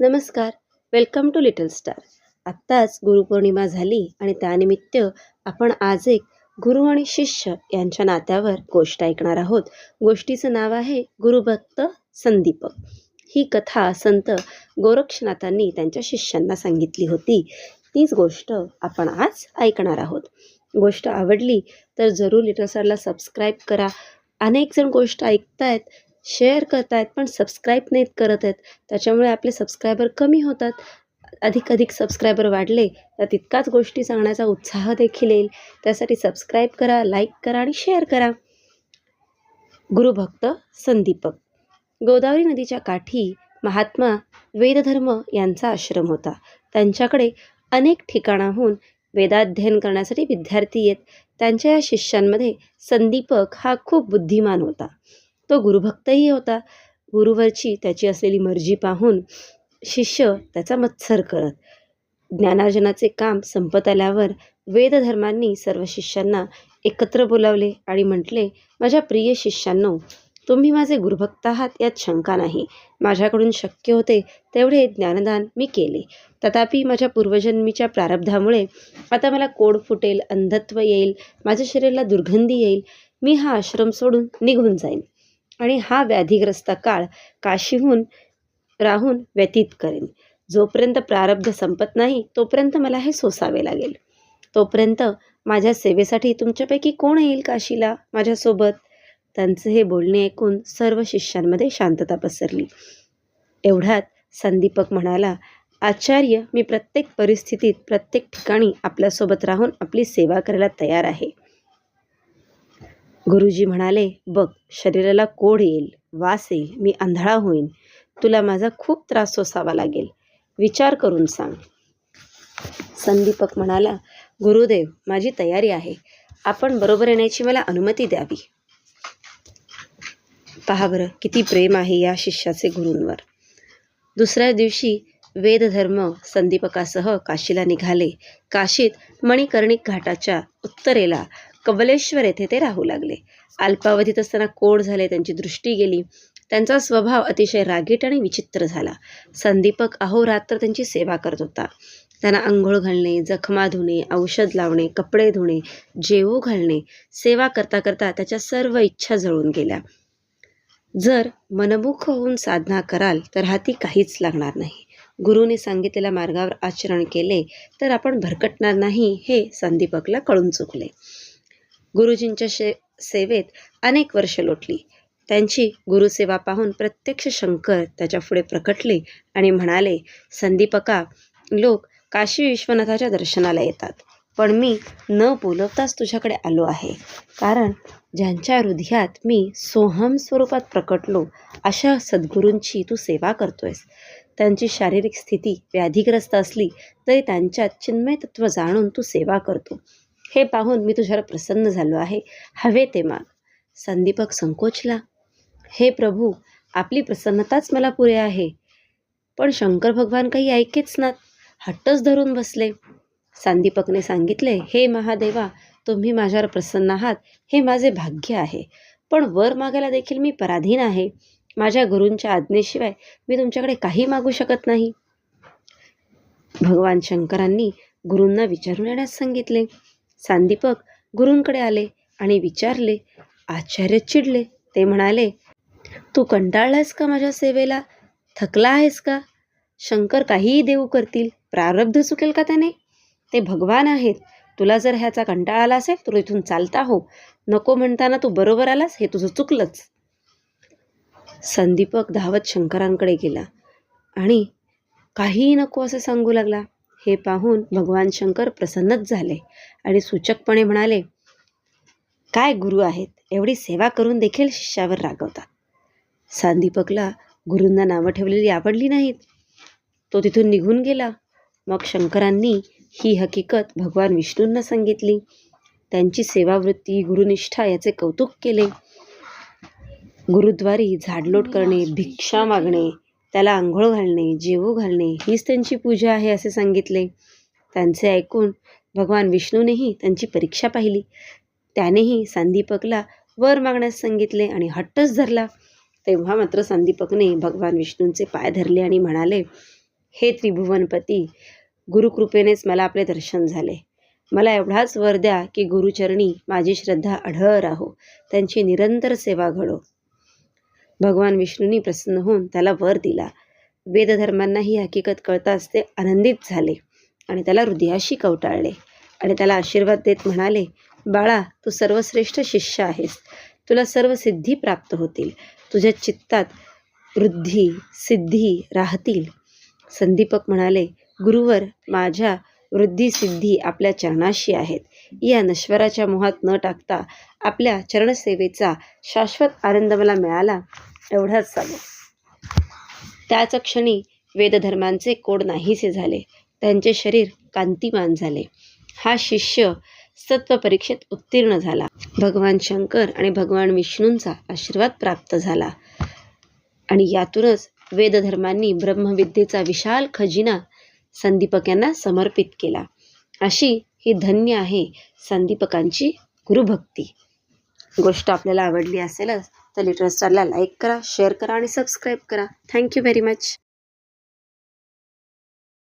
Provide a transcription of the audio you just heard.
नमस्कार. Welcome to little star आत्ताच गुरुपौर्णिमा झाली आणि त्यानिमित्त आपण आज एक गुरु आणि शिष्य यांच्या नात्यावर गोष्ट ऐकणार आहोत. गोष्टीचं नाव आहे गुरुभक्त संदीपक. ही कथा संत गोरक्षनाथांनी त्यांच्या शिष्यांना सांगितली होती. तीच गोष्ट आपण आज ऐकणार आहोत. गोष्ट आवडली तर जरूर लिटल स्टारला सबस्क्राईब करा. अनेक जण गोष्ट ऐकतायत शेअर करतायत पण सबस्क्राईब नाहीत करत आहेत. त्याच्यामुळे आपले सबस्क्रायबर कमी होतात. अधिक अधिक सबस्क्रायबर वाढले तर तितकाच गोष्टी सांगण्याचा उत्साह देखील येईल. त्यासाठी सबस्क्राईब करा लाईक करा आणि शेअर करा. गुरुभक्त संदीपक. गोदावरी नदीच्या काठी महात्मा वेदधर्म यांचा आश्रम होता. त्यांच्याकडे अनेक ठिकाणाहून वेदाध्ययन करण्यासाठी विद्यार्थी येत. त्यांच्या या शिष्यांमध्ये संदीपक हा खूप बुद्धिमान होता. तो गुरुभक्तही होता. गुरुवरची त्याची असलेली मर्जी पाहून शिष्य त्याचा मत्सर करत. ज्ञानार्जनाचे काम संपत आल्यावर वेदधर्मांनी सर्व शिष्यांना एकत्र बोलावले आणि म्हटले माझ्या प्रिय शिष्यांनो तुम्ही माझे गुरुभक्त आहात यात शंका नाही. माझ्याकडून शक्य होते तेवढे ज्ञानदान मी केले. तथापि माझ्या पूर्वजन्मीच्या प्रारब्धामुळे आता मला कोड फुटेल अंधत्व येईल माझ्या शरीराला दुर्गंधी येईल. मी हा आश्रम सोडून निघून जाईन. आणि हा व्याधीग्रस्त काळ काशीहून राहून व्यतीत करेन. जोपर्यंत प्रारब्ध संपत नाही तोपर्यंत मला हे सोसावे लागेल. तोपर्यंत माझ्या सेवेसाठी तुमच्यापैकी कोण येईल काशीला? माझ्यासोबत? त्यांचे हे बोलणे ऐकून सर्व शिष्यांमध्ये शांतता पसरली. एवढ्यात संदीपक म्हणाला आचार्य मी प्रत्येक परिस्थितीत प्रत्येक ठिकाणी आपल्यासोबत राहून आपली सेवा करायला तयार आहे. गुरुजी म्हणाले बघ शरीराला कोड येईल वास येईल मी आंधळा होईन तुला माझा खूप त्रास सोसावा लागेल. विचार करून सांग. संदीपक म्हणाला गुरुदेव माझी तयारी आहे. आपण बरोबर येण्याची मला अनुमती द्यावी. पहा बरं किती प्रेम आहे या शिष्याचे गुरूंवर. दुसऱ्या दिवशी वेदधर्म संदीपकासह काशीला निघाले. काशीत मणिकर्णिक घाटाच्या उत्तरेला कवलेश्वर येथे ते राहू लागले. अल्पावधीत असताना कोड झाले त्यांची दृष्टी गेली. त्यांचा स्वभाव अतिशय रागीट आणि विचित्र झाला. संदीपक अहोरात्र त्यांची सेवा करत होता. त्यांना आंघोळ घालणे जखमा धुणे औषध लावणे कपडे धुणे जेवू घालणे सेवा करता करता त्याच्या सर्व इच्छा जळून गेल्या. जर मनमुख होऊन साधना कराल तर हाती काहीच लागणार नाही. गुरुने सांगितलेल्या मार्गावर आचरण केले तर आपण भरकटणार नाही हे संदीपकला कळून चुकले. गुरुजींच्या शे सेवेत अनेक वर्ष लोटली. त्यांची गुरुसेवा पाहून प्रत्यक्ष शंकर त्याच्या पुढे प्रकटले आणि म्हणाले संदीपका लोक काशी विश्वनाथाच्या दर्शनाला येतात. पण मी न बोलवताच तुझ्याकडे आलो आहे. कारण ज्यांच्या हृदयात मी सोहम स्वरूपात प्रकटलो अशा सद्गुरूंची तू सेवा करतोयस. त्यांची शारीरिक स्थिती व्याधीग्रस्त असली तरी त्यांच्यात चिन्मय तत्व जाणून तू सेवा करतो. हे पाहून मी तुझ्यावर प्रसन्न झालो आहे. हवे ते माग संदीपक संकोचला हे प्रभू आपली प्रसन्नताच मला पुरे आहे. पण शंकर भगवान काही ऐकेच नात हट्टच धरून बसले. संदीपकने सांगितले हे महादेवा तुम्ही माझ्यावर प्रसन्न आहात. हे माझे भाग्य आहे. पण वर मागायला देखील मी पराधीन आहे. माझ्या गुरूंच्या आज्ञेशिवाय मी तुमच्याकडे काही मागू शकत नाही. भगवान शंकरांनी गुरूंना विचारून येण्यास सांगितले. सांदीपक गुरूंकडे आले आणि विचारले आचार्य चिडले. ते म्हणाले तू कंटाळलास का माझ्या सेवेला? थकला आहेस का? शंकर काहीही देऊ करतील. प्रारब्ध चुकेल का त्याने? ते भगवान आहेत. तुला जर ह्याचा कंटाळा आला असेल तर इथून चालता हो. नको म्हणताना तू बरोबर आलास हे तुझं चुकलंच. संदीपक धावत शंकरांकडे गेला आणि काहीही नको असं सांगू लागला. हे पाहून भगवान शंकर प्रसन्नच झाले आणि सूचकपणे म्हणाले काय गुरु आहेत? एवढी सेवा करून देखील शिष्यावर रागवतात. सांदीपकला गुरूंना नावं ठेवलेली आवडली नाहीत. तो तिथून निघून गेला. मग शंकरांनी ही हकीकत भगवान विष्णूंना सांगितली. त्यांची सेवावृत्ती गुरुनिष्ठा याचे कौतुक केले. गुरुद्वारी झाडलोट करणे भिक्षा मागणे त्याला आंघोळ घालणे जेवू घालणे हीच त्यांची पूजा आहे असे सांगितले. त्यांचे ऐकून भगवान विष्णूनेही त्यांची परीक्षा पाहिली. त्यानेही संदीपकला वर मागण्यास सांगितले आणि हट्टच धरला. तेव्हा मात्र संदीपकने भगवान विष्णूंचे पाय धरले आणि म्हणाले हे त्रिभुवनपती गुरुकृपेनेच मला आपले दर्शन झाले. मला एवढाच वर द्या की गुरुचरणी माझी श्रद्धा अढळ राहो. त्यांची निरंतर सेवा घडो. भगवान विष्णूंनी प्रसन्न होऊन त्याला वर दिला. वेदधर्मांना ही हकीकत कळताच ते आनंदित झाले आणि त्याला हृदयाशी कवटाळले आणि त्याला आशीर्वाद देत म्हणाले बाळा तू सर्वश्रेष्ठ शिष्य आहेस. तुला सर्व सिद्धी प्राप्त होतील. तुझ्या चित्तात वृद्धी सिद्धी राहतील. संदीपक म्हणाले गुरुवर माझ्या वृद्धी सिद्धी आपल्या चरणाशी आहेत. या नश्वराच्या मोहात न टाकता आपल्या चरणसेवेचा शाश्वत आनंद मला मिळाला. एवढाच चालू त्याच क्षणी वेदधर्मांचे कोड नाहीसे झाले. त्यांचे शरीर कांतिमान झाले. हा शिष्य सत्व परीक्षेत उत्तीर्ण झाला. भगवान शंकर आणि भगवान विष्णूंचा आशीर्वाद प्राप्त झाला. आणि यातूनच वेदधर्मांनी ब्रह्मविद्येचा विशाल खजिना संदीपक यांना समर्पित केला. अशी ही धन्य आहे संदीपकांची गुरुभक्ती. गोष्ट आपल्याला आवडली असेलच तर लिटल स्टारला लाईक करा शेअर करा आणि सबस्क्राईब करा. Thank you very much